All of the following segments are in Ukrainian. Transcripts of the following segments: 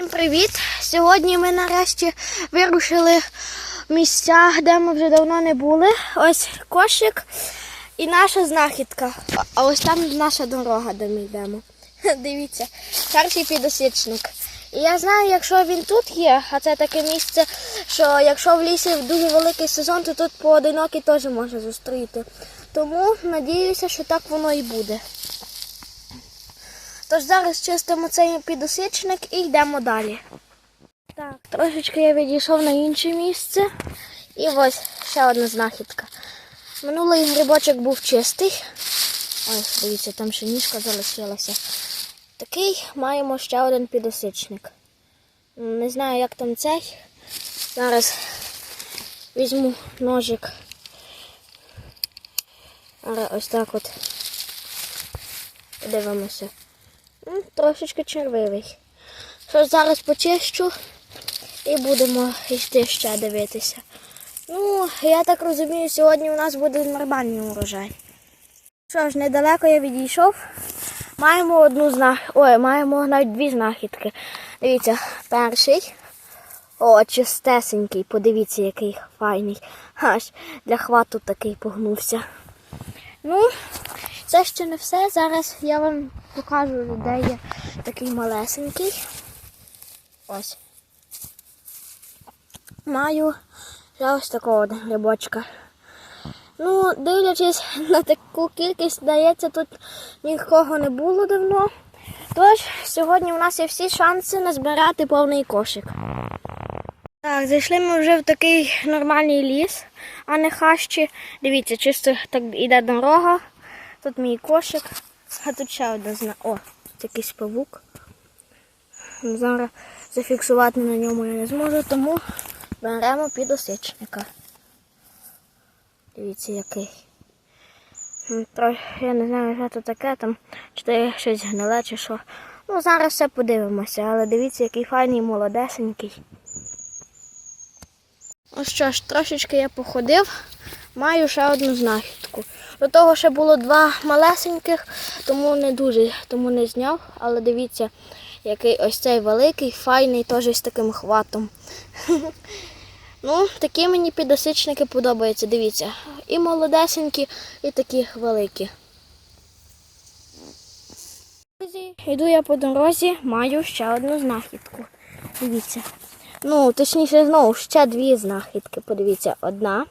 Всім Привіт! Сьогодні ми нарешті вирушили місця, де ми вже давно не були. Ось кошик і наша знахідка. А- ось там наша дорога, де ми йдемо. Дивіться, перший підосічник. І я знаю, якщо він тут є, а це таке місце, що якщо в лісі дуже великий сезон, то тут поодинокі теж можна зустріти. Тому надіюся, що так воно і буде. Тож зараз чистимо цей підосичник і йдемо далі. Так, трошечки я відійшов на інше місце. І ось ще одна знахідка. Минулий грибочок був чистий. Ось, дивіться, там ще ніжка залишилася. Такий маємо ще один підосичник. Не знаю, як там цей. Зараз візьму ножик. Зараз ось так от. Подивимося. Трошечки червивий. Що зараз почищу і будемо йти ще дивитися. Ну, я так розумію, сьогодні у нас буде нормальний урожай. Що ж, недалеко я відійшов. Маємо одну знах... Ой, маємо навіть дві знахідки. Дивіться, перший. О, чистесенький, подивіться, який файний. Аж для хвату такий погнувся. Ну, це ще не все. Зараз я вам покажу, де є такий малесенький. Ось. Маю ось такого грибочка. Ну, дивлячись на таку кількість, здається, тут нікого не було давно. Тож, сьогодні у нас є всі шанси назбирати повний кошик. Так, зайшли ми вже в такий нормальний ліс, а не хащі. Дивіться, чисто так іде дорога. Тут мій кошик. А тут ще одна зна. О, тут якийсь павук. Зараз зафіксувати на ньому я не зможу, тому беремо підосичника. Дивіться, який. Я не знаю, що це таке, там чи то щось гниле, чи що. Ну, зараз все подивимося, але дивіться, який файний молодесенький. Ну що ж, трошечки я походив, маю ще одну знахідку. До того ще було два малесеньких, тому не дуже, тому не зняв. Але дивіться, який ось цей великий, файний, теж з таким хватом. Ну, такі мені підосичники подобаються, дивіться. І молодесенькі, і такі великі. Друзі, йду я по дорозі, маю ще одну знахідку. Дивіться. Ну, точніше, знову ще дві знахідки. Подивіться, одна.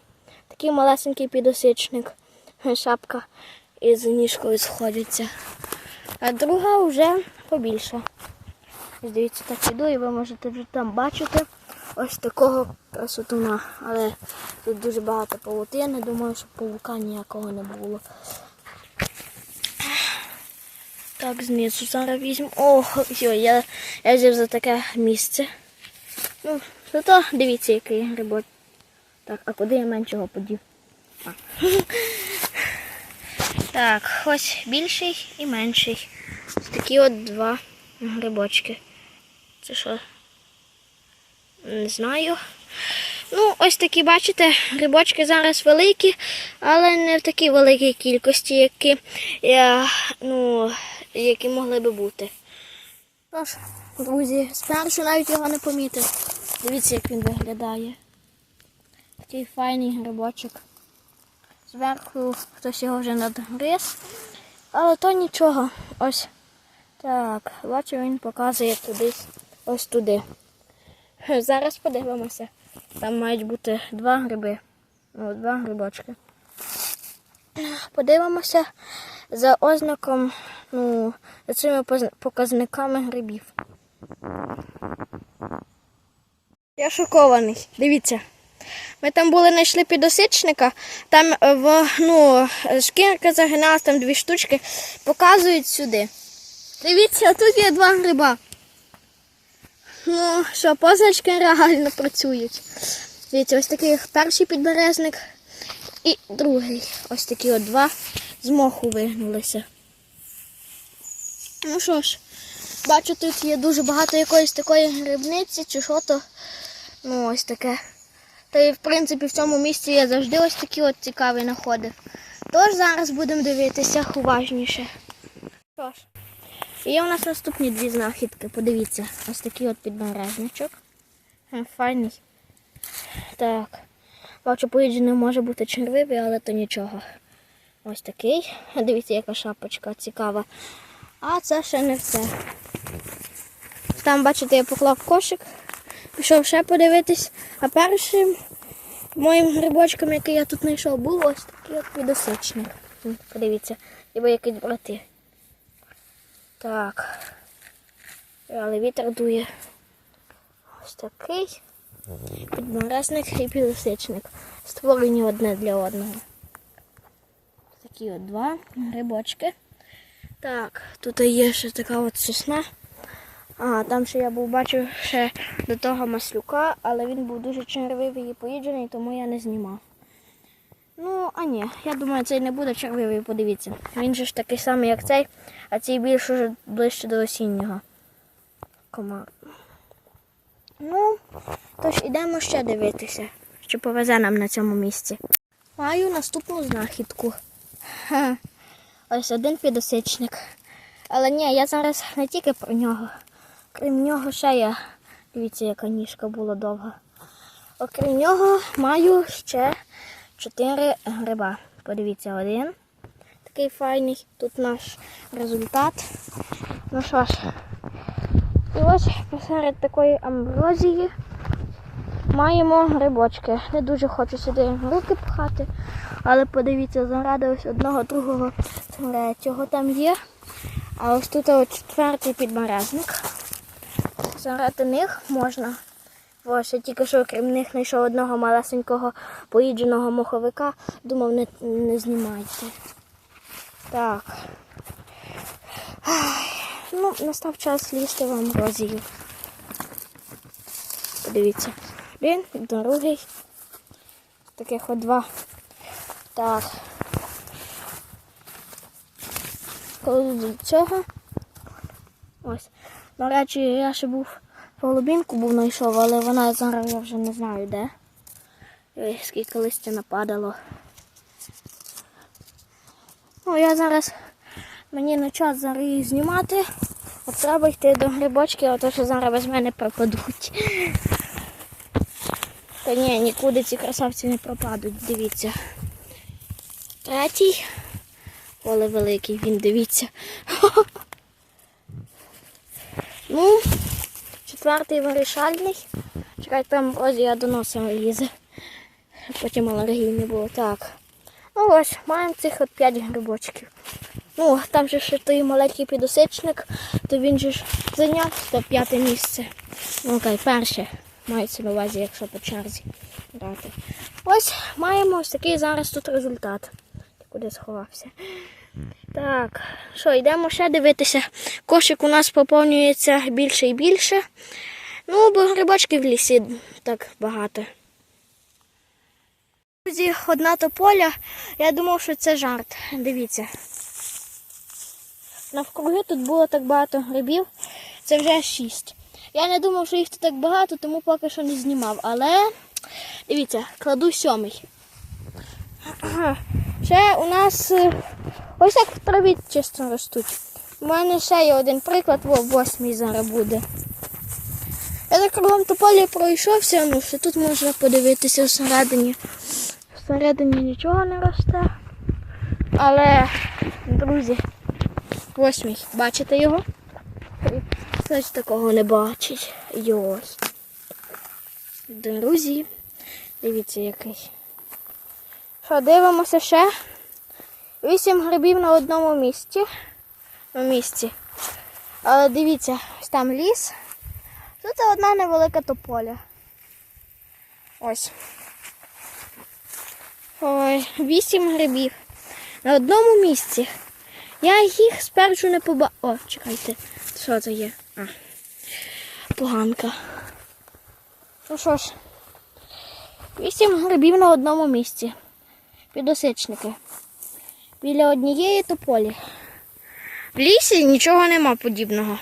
Такий малесенький підосичник, шапка із ніжкою сходиться. А друга вже побільша. Ось Дивіться, так іду, і ви можете вже там бачити ось такого красотуна. Але тут дуже багато павутини. Думаю, що павука ніякого не було. Так, знизу зараз візьму. О, все, я, я взяв за таке місце. Ну, зато дивіться, який грибок. Так, а куди я меншого подів? А. Так, ось більший і менший. Такі от два грибочки. Це що? Не знаю. Ну, ось такі, бачите, грибочки зараз великі, але не в такій великій кількості, які, я, ну, які могли би бути. Тож, друзі, спершу навіть його не помітив. Дивіться, як він виглядає. Такий файний грибочок. Зверху хтось його вже надгриз. Але то нічого. Ось так. Бачу, він показує туди. Ось туди. Зараз подивимося. Там мають бути два гриби. Ну, два грибочки. Подивимося за ознаком, ну, за цими показниками грибів. Я шокований. Дивіться. Ми там були, знайшли підосичника, там е, ну, шкірка загиналась, там дві штучки, показують сюди. Дивіться, тут є два гриба. Ну, що, позначки реально працюють. Дивіться, ось такий перший підберезник і другий. Ось такі от два з моху вигнулися. Ну що ж, бачу, тут є дуже багато якоїсь такої грибниці чи що то. Ну, ось таке. Та і в принципі в цьому місці я завжди ось такі от цікаві знаходив. Тож зараз будемо дивитися уважніше. Що ж, є у нас наступні дві знахідки. Подивіться, ось такий от підберезничок. Е, Файний. Так. Бачу, поїджений може бути червивий, але то нічого. Ось такий. Дивіться, яка шапочка цікава. А це ще не все. Там, бачите, я поклав кошик, пішов ще подивитись, а першим моїм грибочком, який я тут знайшов, був ось такий от підосичник. Подивіться, ніби якісь брати. Так. Але вітер дує. Ось такий підморозник і підосичник. Створені одне для одного. Такі от два грибочки. Так, тут є ще така от сосна. А, там ще я був бачив ще до того маслюка, але він був дуже червивий і поїджений, тому я не знімав. Ну, а ні, я думаю, цей не буде червивий, подивіться. Він же ж такий самий, як цей, а цей більш уже ближче до осіннього комару. Ну, тож ідемо ще дивитися, що повезе нам на цьому місці. Маю наступну знахідку. Ха. Ось один підосичник. Але ні, я зараз не тільки про нього. Крім нього ще я. Дивіться, яка ніжка була довга. Окрім нього маю ще чотири гриба. Подивіться, один. Такий файний. Тут наш результат. Ну що ж. І ось посеред такої амброзії маємо грибочки. Не дуже хочу сюди руки пхати, але подивіться, заради ось одного, другого, третього там є. А ось тут от четвертий підморозник. Заради них можна. Ось я тільки що крім них знайшов одного малесенького поїдженого моховика. Думав, не, не знімайте. Так. Ну, настав час лізти в амброзію. Подивіться. Один, другий. Таких от два. Так. Коли до цього. Ось. До речі, я ще був голубінку був знайшов, але вона зараз я вже не знаю де. Ой, скільки листя нападало. Ну, я зараз мені на час зараз їх знімати. От треба йти до грибочки, а то що зараз без мене пропадуть. Та ні, нікуди ці красавці не пропадуть, дивіться. Третій. Поле великий, він дивіться. Ну, четвертий вирішальний. Чекай, там ось я до носа лізе. Потім алергії не було. Так. Ну ось, маємо цих от 5 грибочків. Ну, там же ще той маленький підосичник, то він же ж зайняв то п'яте місце. Ну, окей, перше. Мається на увазі, якщо по черзі брати. Ось маємо ось такий зараз тут результат. Куди сховався? Так, що, йдемо ще дивитися. Кошик у нас поповнюється більше і більше. Ну, бо грибочків в лісі так багато. Друзі, одна тополя. Я думав, що це жарт. Дивіться. Навкруги тут було так багато грибів. Це вже шість. Я не думав, що їх тут так багато, тому поки що не знімав. Але дивіться, кладу сьомий. Ще у нас е, ось як в траві чисто ростуть. У мене ще є один приклад, во восьмий зараз буде. Я так кругом тополі пройшовся, ну що тут можна подивитися всередині. Всередині нічого не росте. Але, друзі, восьмий, бачите його? Хтось такого не бачить. Ось. Друзі, дивіться який. Що, дивимося ще? Вісім грибів на одному місці. На місці. Але дивіться, ось там ліс. Тут одна невелика тополя. Ось. Ой, вісім грибів. На одному місці. Я їх спершу не поба... О, чекайте. Що це є? А. Поганка. Ну що ж, вісім грибів на одному місці. Підосичники. Біля однієї тополі. В лісі нічого нема подібного.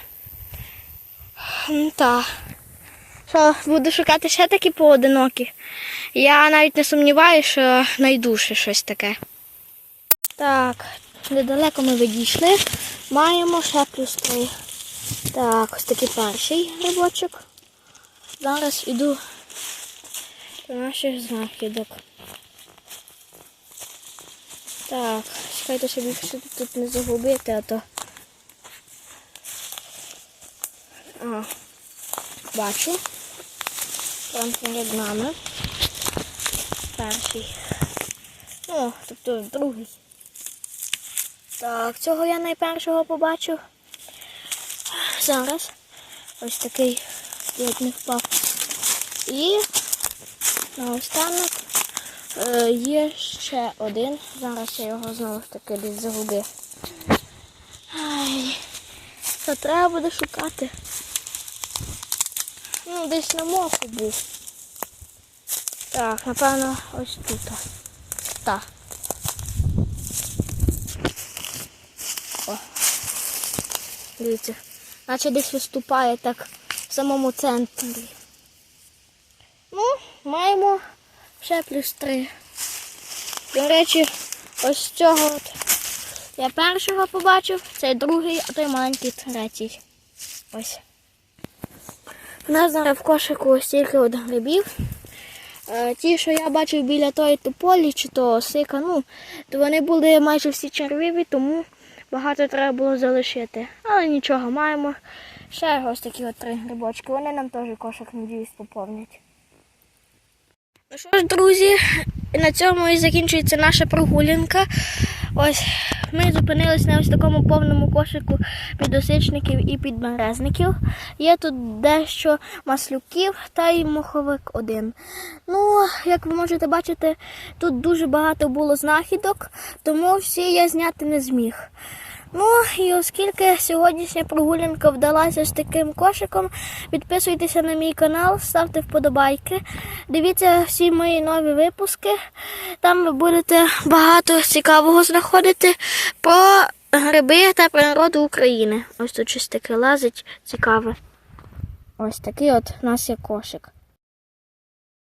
М, Та. Що, буду шукати ще такі поодинокі. Я навіть не сумніваюся, що знайду ще щось таке. Так, недалеко ми відійшли. маємо ще плюс три. Так, ось такий перший грибочок. Зараз іду до наших знахідок. Так, чекайте, щоб їх тут не загубити, а то. А, бачу. Там перед нами. Перший. Ну, тобто другий. Так, цього я найпершого побачив. Зараз ось такий ледь не впав. І наостанок е, є ще один. Зараз я його знову ж таки десь загубив. То треба буде шукати. Ну, десь на моку був. Так, напевно, ось тут. Так. О. Дивіться. Наче десь виступає так в самому центрі. Ну, маємо ще плюс три. До речі, ось цього от я першого побачив, цей другий, а той маленький третій. Ось. У нас зараз в кошику ось тільки от грибів. Е, Ті, що я бачив біля тої тополі чи то сика, ну, то вони були майже всі червиві, тому багато треба було залишити. Але нічого, маємо ще ось такі от три грибочки. Вони нам теж кошик, надіюсь, поповнять. Ну що ж, друзі, на цьому і закінчується наша прогулянка. Ось ми зупинились на ось такому повному кошику підосичників і підберезників. Є тут дещо маслюків та й моховик один. Ну, як ви можете бачити, тут дуже багато було знахідок, тому всі я зняти не зміг. Ну і оскільки сьогоднішня прогулянка вдалася з таким кошиком, підписуйтеся на мій канал, ставте вподобайки, дивіться всі мої нові випуски. Там ви будете багато цікавого знаходити про гриби та природу України. Ось тут щось таке лазить цікаве. Ось такий от у нас є кошик.